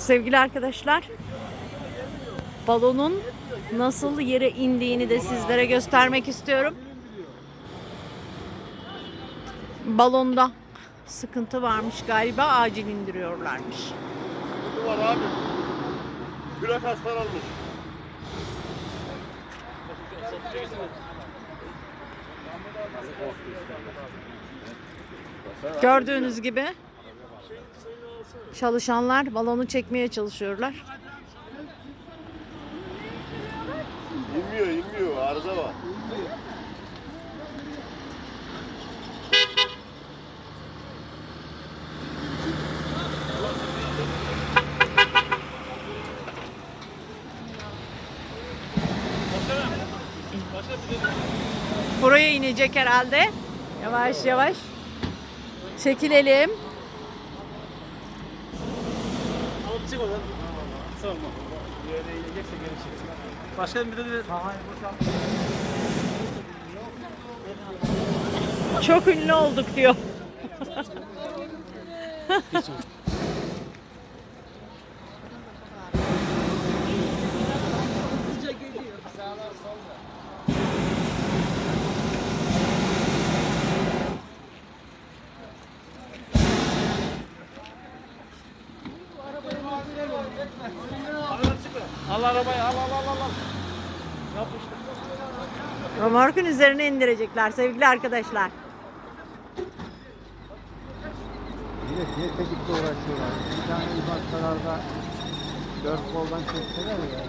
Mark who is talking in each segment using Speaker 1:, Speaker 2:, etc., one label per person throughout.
Speaker 1: Sevgili arkadaşlar, balonun nasıl yere indiğini de sizlere göstermek istiyorum. Balonda sıkıntı varmış galiba acil indiriyorlarmış.
Speaker 2: Bu var abi. Kürek hastalanmış.
Speaker 1: Gördüğünüz gibi çalışanlar balonu çekmeye çalışıyorlar.
Speaker 2: İnmiyor, inmiyor. Arıza var.
Speaker 1: Buraya inecek herhalde. Yavaş yavaş. Çekilelim.
Speaker 3: Çık oradan. Sorma. Bir yere bir de bir...
Speaker 1: Çok ünlü olduk diyor.
Speaker 3: Al arabayı al al al al. Yapıştır.
Speaker 1: Römorkun üzerine indirecekler sevgili arkadaşlar.
Speaker 4: Bir de dietetikle uğraşıyorlar. Bir tane ibatsalarda dört koldan çektiler ya.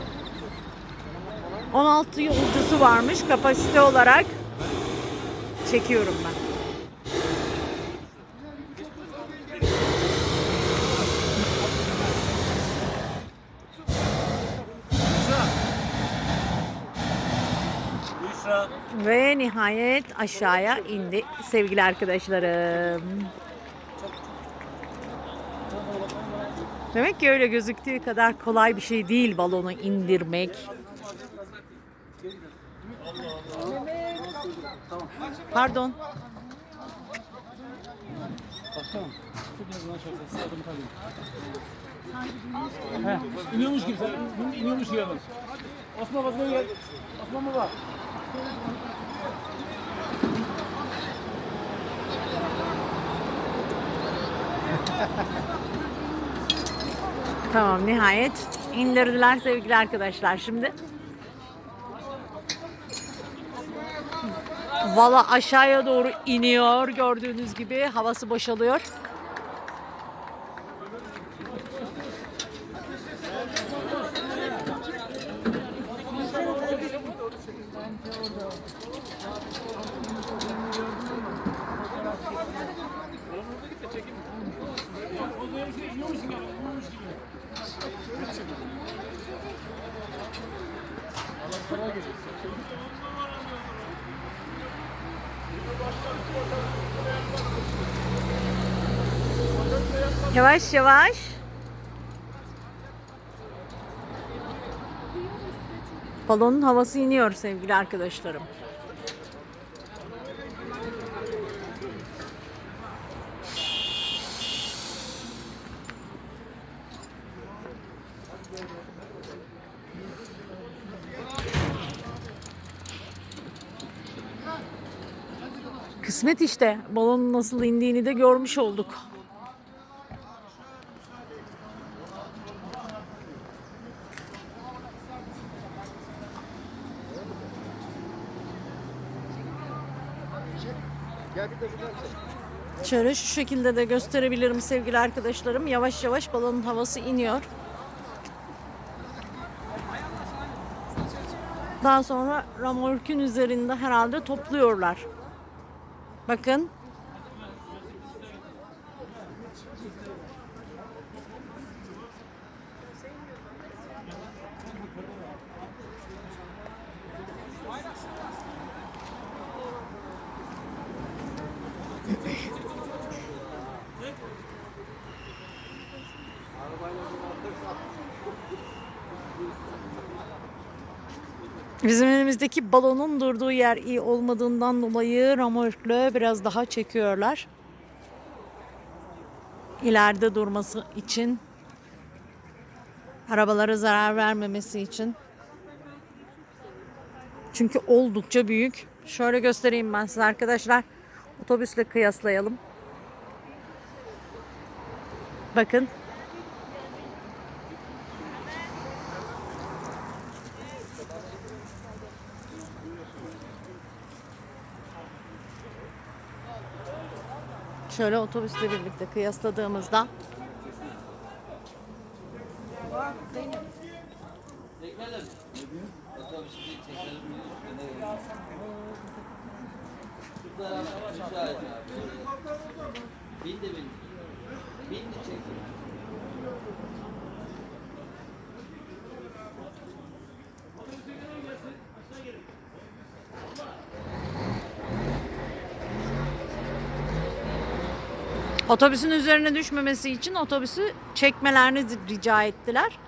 Speaker 1: 16 yolcusu varmış kapasite olarak. Çekiyorum ben. Ve nihayet aşağıya indi sevgili arkadaşlarım. Demek ki öyle gözüktüğü kadar kolay bir şey değil balonu indirmek. Pardon.
Speaker 3: Başkanım. İniyormuş gibi sen, iniyormuş gibi. Osman Osman gel. Osman baba.
Speaker 1: Tamam nihayet indirdiler sevgili arkadaşlar şimdi. Vala aşağıya doğru iniyor gördüğünüz gibi havası boşalıyor. Yavaş yavaş. Balonun havası iniyor sevgili arkadaşlarım. Kısmet işte. Balonun nasıl indiğini de görmüş olduk. Şöyle şu şekilde de gösterebilirim sevgili arkadaşlarım. Yavaş yavaş balonun havası iniyor. Daha sonra ramorkün üzerinde herhalde topluyorlar. Bakın. Bizim elimizdeki balonun durduğu yer iyi olmadığından dolayı ramörkle biraz daha çekiyorlar. İleride durması için Arabalara zarar vermemesi için. Çünkü oldukça büyük. Şöyle göstereyim ben size arkadaşlar. Otobüsle kıyaslayalım. Bakın. Şöyle otobüsle birlikte kıyasladığımızda
Speaker 5: Bindi bindi. Bindi çekti.
Speaker 1: Otobüsün üzerine düşmemesi için otobüsü çekmelerini rica ettiler.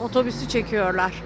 Speaker 1: Otobüsü çekiyorlar.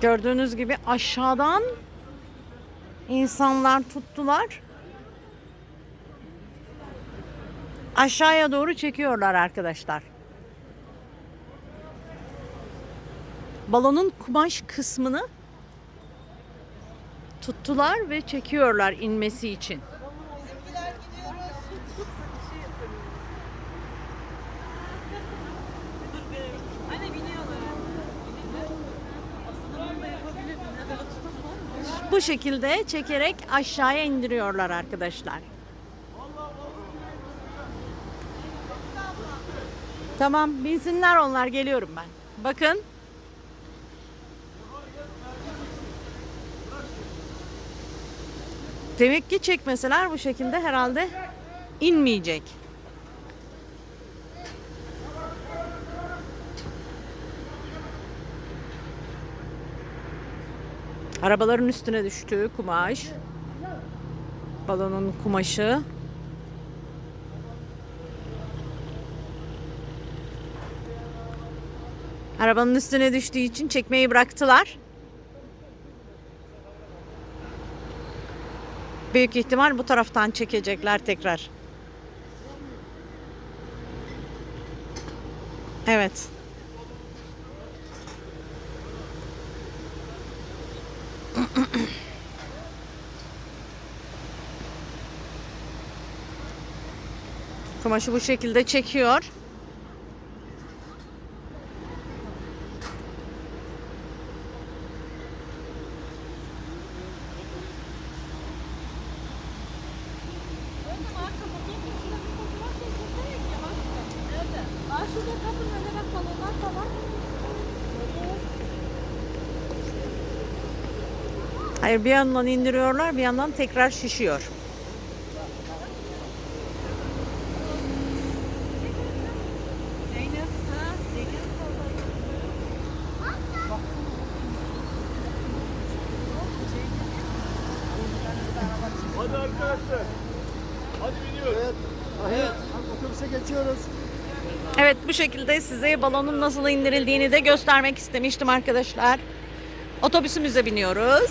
Speaker 1: Gördüğünüz gibi aşağıdan insanlar tuttular. Aşağıya doğru çekiyorlar arkadaşlar. Balonun kumaş kısmını tuttular ve çekiyorlar inmesi için. Bu şekilde çekerek aşağıya indiriyorlar arkadaşlar. Tamam binsinler onlar geliyorum ben. Bakın. Demek ki çekmeseler bu şekilde herhalde inmeyecek. Arabaların üstüne düştüğü kumaş. Balonun kumaşı. Arabanın üstüne düştüğü için çekmeyi bıraktılar. Büyük ihtimal bu taraftan çekecekler tekrar. Evet. Kumaşı bu şekilde çekiyor. Hayır bir yandan indiriyorlar bir yandan tekrar şişiyor.
Speaker 2: Hadi arkadaşlar. Hadi biniyoruz.
Speaker 4: Evet. Otobüse geçiyoruz.
Speaker 1: Evet bu şekilde size balonun nasıl indirildiğini de göstermek istemiştim arkadaşlar. Otobüsümüze biniyoruz.